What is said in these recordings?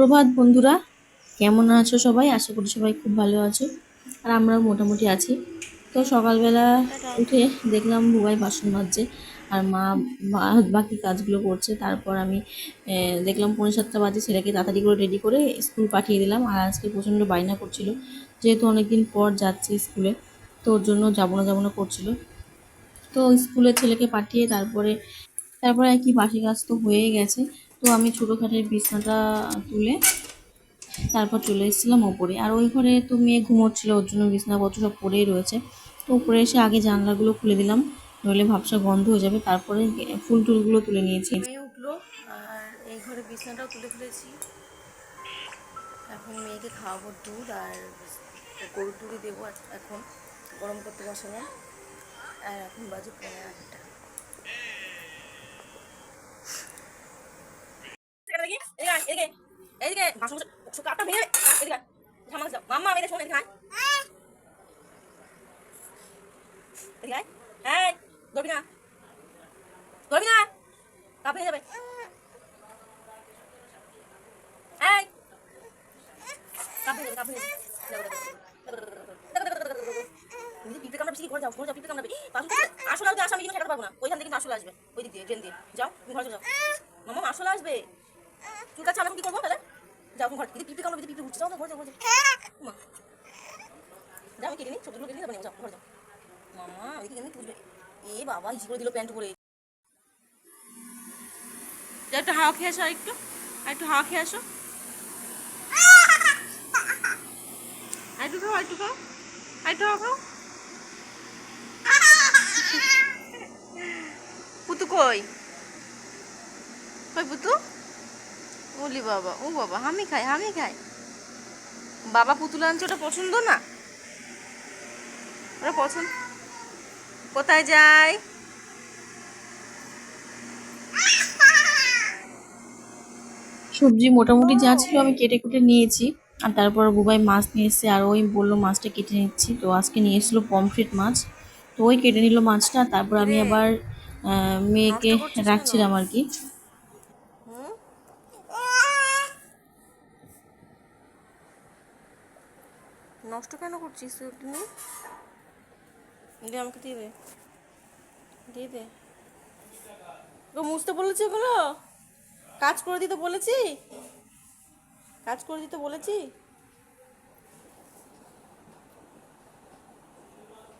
সুপ্রভাত বন্ধুরা, কেমন আছো সবাই? আশা করি সবাই খুব ভালো আছো। আর আমরাও মোটামুটি আছি। তো সকালবেলা উঠে দেখলাম বুবাই বাসন মাজছে, আর মা বাকি কাজগুলো করছে। তারপর আমি দেখলাম পৌনে সাতটা বাজে, ছেলেকে তাড়াতাড়ি করে রেডি করে স্কুল পাঠিয়ে দিলাম। আর আজকে প্রচণ্ড বায়না করছিল। যেহেতু অনেকদিন পর যাচ্ছে স্কুলে, তো ওর জন্য যাব না যাব না করছিল। তো স্কুলে ছেলেকে পাঠিয়ে তারপরে তারপরে আর কি বাসি কাজ তো হয়ে গেছে। তো আমি ছোটোখাটের বিছনাটা তুলে তারপর চলে এসেছিলাম ওপরে। আর ওই ঘরে তো মেয়ে ঘুমোচ্ছিল, ওর জন্য বিছনাপত্র সব পড়েই রয়েছে। তো উপরে এসে আগে জানলাগুলো খুলে দিলাম, নইলে ভাবসা গন্ধ হয়ে যাবে। তারপরে ফুল টুলগুলো তুলে নিয়েছি। মেয়ে উঠল, আর এই ঘরে বিছনাটাও তুলে ফেলেছি। এখন মেয়েকে খাওয়াবো দুধ আর গরুর দুধই দেবো এখন, গরম করতে বসানো আর এখন বাজে পনেরো আটটা এদিকে এদিকে এদিকে, বাসন কাপটা ভেঙে এদিকে। ঝামা। মাম্মা এদিকে শোন এদিকে ধরবি না। না। আসলে আসবে আমি ওই দিক দিয়ে ড্রেন দিয়ে। যাও, তুমি ঘরে যাও। মামা আসলে আসবে। চুল কাছে আমি কি করব তাহলে? যাও ঘরে কামড়ে যদি পিঁপড়ে উঠছে যাও তো ঘরে যাও ঘরে যাও মা যাও আমি কেটে নিই। সবজিগুলো কেটে নিই তারপর যাও। ঘরে যাও। মামা ওইদিকে তুলবে? এ বাবা ইসি করে দিল প্যান্ট করে একটু হাওয়া খেয়ে আসো একটু। একটু হাওয়া খেয়ে আসো। একটু খাও একটু খাও। একটু হাওয়া খাও। পুতু কই? কই পুতু? ওলি বাবা ও বাবা হামি খায় হামি খায় বাবা পুতুল আনছে ওটা পছন্দ না? ওটা পছন্দ? কোথায় যায়? সবজি মোটামুটি যা ছিল আমি কেটে কুটে নিয়েছি। আর তারপর বুবাই মাছ নিয়ে এসেছে আর ওই বলল মাছটা কেটে নিচ্ছি। তো আজকে নিয়ে এসেছিল পমফ্রেট মাছ। তো ওই কেটে নিল মাছটা তারপর আমি আবার মেয়েকে? রাখছিলাম আর কি। নষ্ট কেন করছিস তুই তুমি আমাকে দিয়ে দে। দিয়ে দে। তো মুছতে বলেছি ওগুলো? কাজ করে দিতে বলেছি? কাজ করে দিতে বলেছি?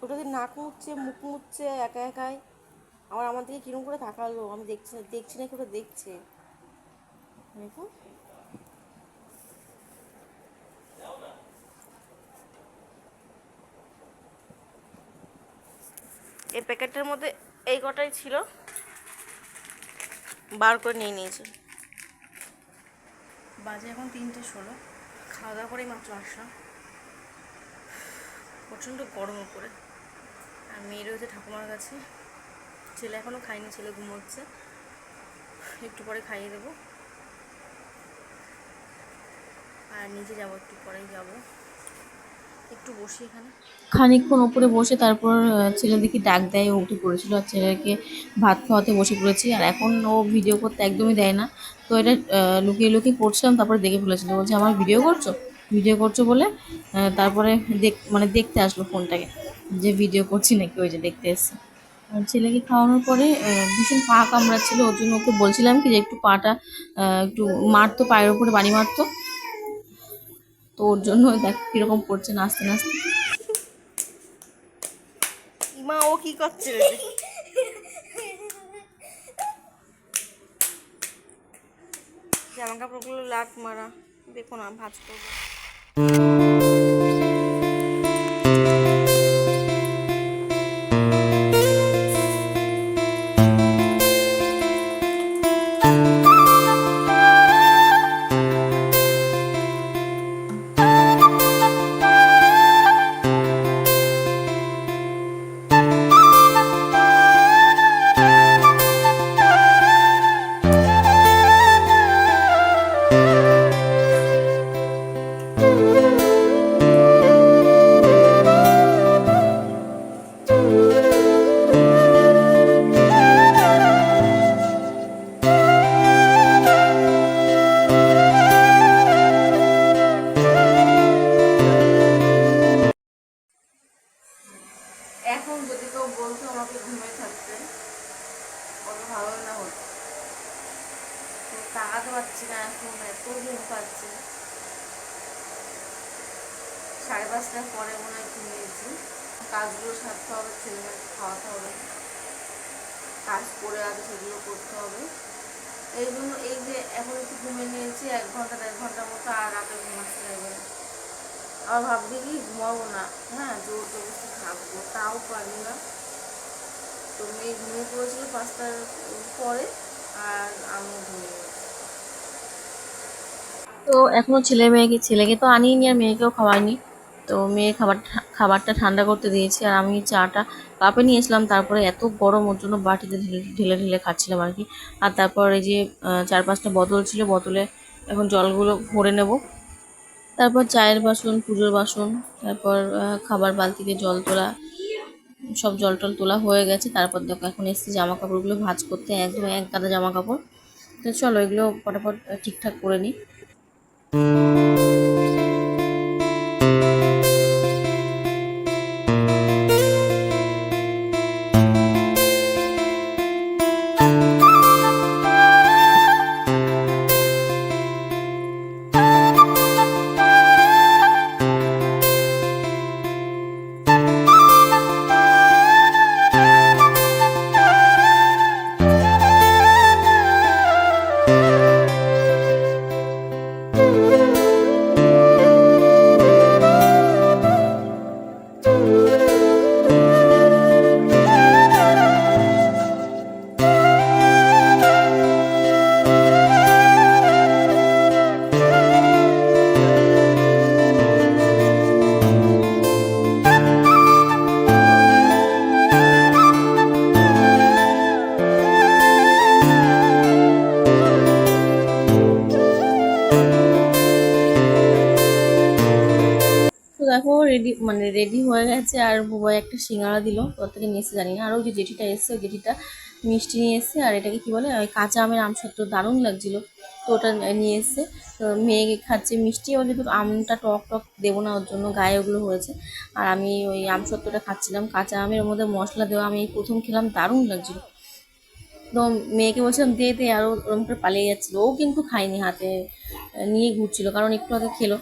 ওটা দিয়ে নাক মুছছে, মুখ মুছছে, একা একাই। আবার আমার দিকে কিরম করে তাকালো? আমি দেখছি দেখছি না কি ওটা দেখছে? দেখো। এই প্যাকেটটার মধ্যে এই কটাই ছিল। বার করে নিয়ে নিয়েছি। বাজে এখন তিনটে ষোলো। খাওয়া দাওয়া করেই মাত্র আসলাম। প্রচণ্ড গরম উপরে। আর মেয়ে রয়েছে ঠাকুমার কাছে। ছেলে এখনও খায়নি, ছেলে ঘুমোচ্ছে। একটু পরে খাইয়ে দেবো। আর নিজে যাব, একটু পরেই যাব। একটু বসি এখানে। খানিকক্ষণ ওপরে বসে তারপর ছেলে দেখি ডাক দেয় উঠে পড়েছিল। আর ছেলেকে ভাত খাওয়াতে বসে পড়েছি। আর এখন ও ভিডিও করতে একদমই দেয় না। তো এটা লুকিয়ে লুকিয়ে পড়ছিলাম তারপরে দেখে ফেলেছিল। বলছে, আমার ভিডিও করছ? ভিডিও করছ বলে তারপরে দেখ মানে দেখতে আসলো ফোনটাকে। যে ভিডিও করছি নাকি ওই যে দেখতে এসছে। আর ছেলেকে খাওয়ানোর পরে ভীষণ পা কামড়াচ্ছিল ওর জন্য ওকে বলছিলাম কি যে একটু পাটা একটু মারতো, পায়ের ওপরে বাড়ি মারতো। তো ওর জন্য দেখ কীরকম পড়ছে নাচতে নাচতে। মা ও কি করছে? জামা কাপড়গুলো লাট মারা। দেখো না, ভাজ করব। পারছি না, এখন এত ঘুম পাচ্ছে। সাড়ে পাঁচটার পরে মনে হয় ঘুমিয়েছি কাজগুলো সারতে হবে ছেলেমেয়েকে খাওয়াতে হবে। কাজ করে আছে সেগুলো করতে হবে। এই জন্য এই যে এখন একটু ঘুমিয়ে নিয়েছি, এক ঘণ্টা, দেড় ঘণ্টার মতো, আর রাতে ঘুমাতে যাবে আবার ভাবছি কি, ঘুমাবো না। হ্যাঁ জোর জবরদস্তি থাকব, তাও পারি না। তো মেয়ে ঘুমিয়ে পড়েছিল পাঁচটার পরে, আর আমি ঘুমিয়ে তো এখনও ছেলে মেয়েকে, ছেলেকে তো আনিনি আর মেয়েকেও খাওয়াইনি। তো মেয়ে খাবার খাবারটা ঠান্ডা করতে দিয়েছি আর আমি চাটা কাপে নিয়েছিলাম তারপরে এত গরম, ওর জন্য বাটিতে ঢেলে ঢেলে ঢেলে খাচ্ছিলাম আর কি। আর তারপর এই যে চার পাঁচটা বোতল ছিল, বোতলে এখন জলগুলো ভরে নেব। তারপর চায়ের বাসন, পুজোর বাসন, তারপর খাবার বালতিতে জল তোলা, সব জল টল তোলা হয়ে গেছে। তারপর দেখো, এখন এসেছি জামা কাপড়গুলো ভাঁজ করতে, একদম এক গাদা জামা কাপড় তো চলো, এগুলো ফটাফট ঠিকঠাক করে নিই। Mm-hmm. তো দেখো রেডি মানে রেডি হয়ে গেছে আর বুবাই একটা সিঙ্গারা দিল। তোর থেকে নিয়ে এসে জানি না। আর ওই যে জেঠিটা এসছে, ওই জেঠিটা মিষ্টি নিয়ে এসছে। আর এটাকে কি বলে? ওই কাঁচা আমের আমসত্ব, দারুণ লাগছিল। তো ওটা নিয়ে এসছে। তো মেয়ে খাচ্ছে মিষ্টি। ও যেহেতু আমটা টক টক দেবো না, ওর জন্য গায়ে ওগুলো হয়েছে। আর আমি ওই আমসত্বটা খাচ্ছিলাম। কাঁচা আমের মধ্যে মশলা দেওয়া আমি প্রথম খেলাম, দারুণ লাগছিল। তো মেয়েকে বলছিলাম, দে দে। আরও ওরকম করে পালিয়ে যাচ্ছিল। ও কিন্তু খায়নি হাতে, নিয়ে ঘুরছিল। কারণ একটু আগে খেলো।